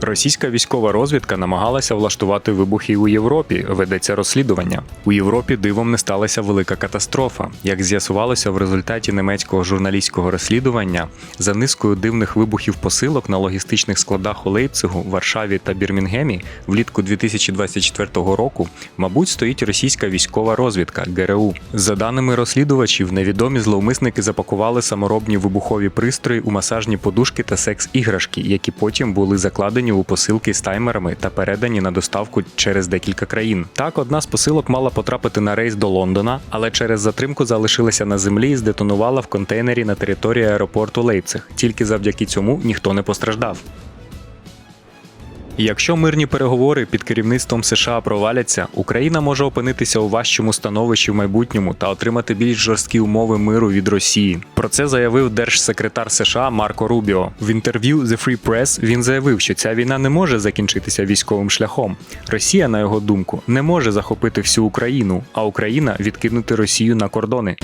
Російська військова розвідка намагалася влаштувати вибухи у Європі. Ведеться розслідування. У Європі дивом не сталася велика катастрофа. Як з'ясувалося в результаті німецького журналістського розслідування, за низкою дивних вибухів посилок на логістичних складах у Лейпцигу, Варшаві та Бірмінгемі влітку 2024 року, мабуть, стоїть російська військова розвідка ГРУ. За даними розслідувачів, невідомі зловмисники запакували саморобні вибухові пристрої у масажні подушки та секс-іграшки, які потім були закладені у посилки з таймерами та передані на доставку через декілька країн. Так, одна з посилок мала потрапити на рейс до Лондона, але через затримку залишилася на землі і здетонувала в контейнері на території аеропорту Лейпциг. Тільки завдяки цьому ніхто не постраждав. Якщо мирні переговори під керівництвом США проваляться, Україна може опинитися у важчому становищі в майбутньому та отримати більш жорсткі умови миру від Росії. Про це заявив держсекретар США Марко Рубіо. В інтерв'ю The Free Press він заявив, що ця війна не може закінчитися військовим шляхом. Росія, на його думку, не може захопити всю Україну, а Україна відкинути Росію на кордони.